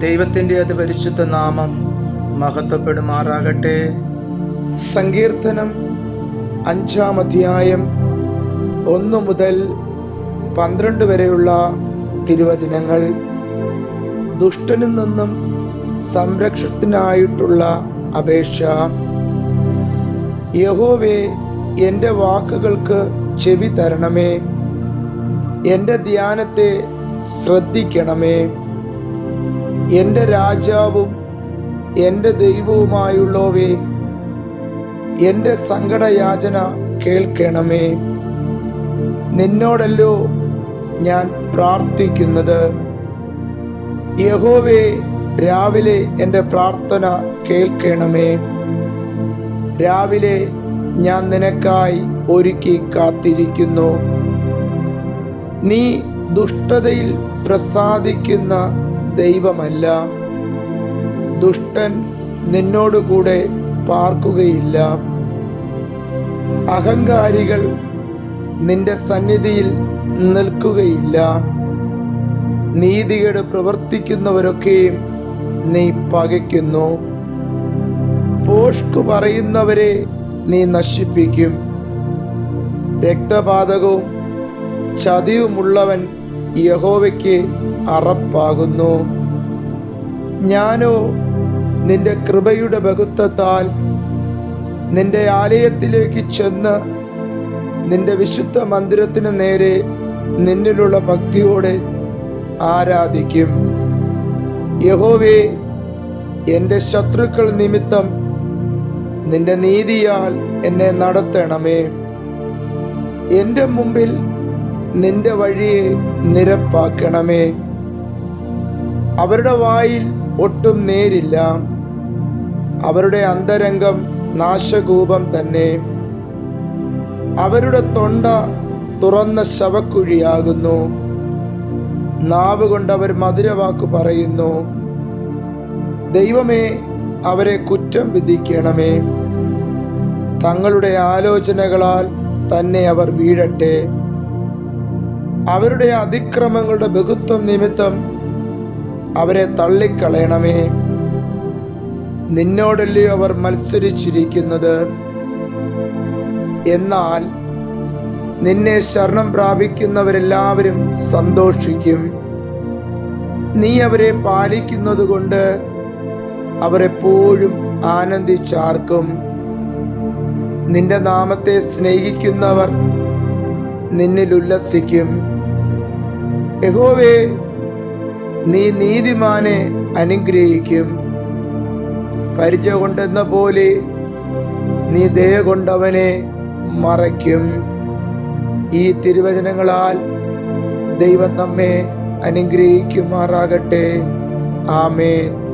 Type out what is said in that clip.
ദൈവത്തിന്റെ അതിപരിശുദ്ധ നാമം മഹത്വപ്പെടുമാറാകട്ടെ. സങ്കീർത്തനം അഞ്ചാം അധ്യായം ഒന്ന് മുതൽ പന്ത്രണ്ട് വരെയുള്ള തിരുവചനങ്ങൾ. ദുഷ്ടനിൽ നിന്നും സംരക്ഷണത്തിനായിട്ടുള്ള അപേക്ഷ. യഹോവേ എന്റെ വാക്കുകൾക്ക് ചെവി തരണമേ. എന്റെ ധ്യാനത്തെ ശ്രദ്ധിക്കണമേ. എന്റെ രാജാവും എന്റെ ദൈവവുമായുള്ളവേ എന്റെ സങ്കടയാചന കേൾക്കണമേ. നിന്നോടല്ലോ ഞാൻ പ്രാർത്ഥിക്കുന്നത്. യഹോവേ രാവിലെ എന്റെ പ്രാർത്ഥന കേൾക്കണമേ. രാവിലെ ഞാൻ നിനക്കായി ഒരുക്കി കാത്തിരിക്കുന്നു. നീ ദുഷ്ടതയിൽ പ്രസാദിക്കുന്ന ദൈവമല്ല. ദുഷ്ടൻ നിന്നോടുകൂടെ പാർക്കുകയില്ല. അഹങ്കാരികൾ നിന്റെ സന്നിധിയിൽ നിൽക്കുകയില്ല. നീതികേട് പ്രവർത്തിക്കുന്നവരൊക്കെയും നീ പകയ്ക്കുന്നു. പോഷ്കു പറയുന്നവരെ നീ നശിപ്പിക്കും. രക്തപാതകവും ചതിയുമുള്ളവൻ യഹോവയ്ക്ക് അറപ്പാകുന്നു. ഞാനോ നിന്റെ കൃപയുടെ ബഹുത്വത്താൽ നിന്റെ ആലയത്തിലേക്ക് ചെന്ന് നിന്റെ വിശുദ്ധ മന്ദിരത്തിന് നേരെ നിന്നിലുള്ള ഭക്തിയോടെ ആരാധിക്കും. യഹോവേ എന്റെ ശത്രുക്കൾ നിമിത്തം നിന്റെ നീതിയാൽ എന്നെ നടത്തണമേ. എന്റെ മുമ്പിൽ നിന്റെ വഴിയെ നിരപ്പാക്കണമേ. അവരുടെ വായിൽ ഒട്ടും നേരില്ല. അവരുടെ അന്തരംഗം നാശകൂപം തന്നെ. അവരുടെ തൊണ്ട തുറന്ന ശവക്കുഴിയാകുന്നു. നാവ് കൊണ്ട് അവർ മധുരവാക്ക് പറയുന്നു. ദൈവമേ അവരെ കുറ്റം വിധിക്കണമേ. തങ്ങളുടെ ആലോചനകളാൽ തന്നെ അവർ വീഴട്ടെ. അവരുടെ അതിക്രമങ്ങളുടെ ബഹുത്വം നിമിത്തം അവരെ തള്ളിക്കളയണമേ. നിന്നോടല്ലേ അവർ മത്സരിച്ചിരിക്കുന്നത്? എന്നാൽ നിന്നെ ശരണം പ്രാപിക്കുന്നവരെല്ലാവരും സന്തോഷിക്കും. നീ അവരെ പാലിക്കുന്നത് കൊണ്ട് അവരെപ്പോഴും ആനന്ദിച്ചാർക്കും. നിന്റെ നാമത്തെ സ്നേഹിക്കുന്നവർ നിന്നിൽ ഉല്ലസിക്കും. യഹോവേ നീ നീതിമാനെ അനുഗ്രഹിക്കും. പരിചയ കൊണ്ടെന്ന പോലെ നീ ദയ കൊണ്ടവനെ മറയ്ക്കും. ഈ തിരുവചനങ്ങളാൽ ദൈവം നമ്മെ അനുഗ്രഹിക്കുമാറാകട്ടെ. ആമേൻ.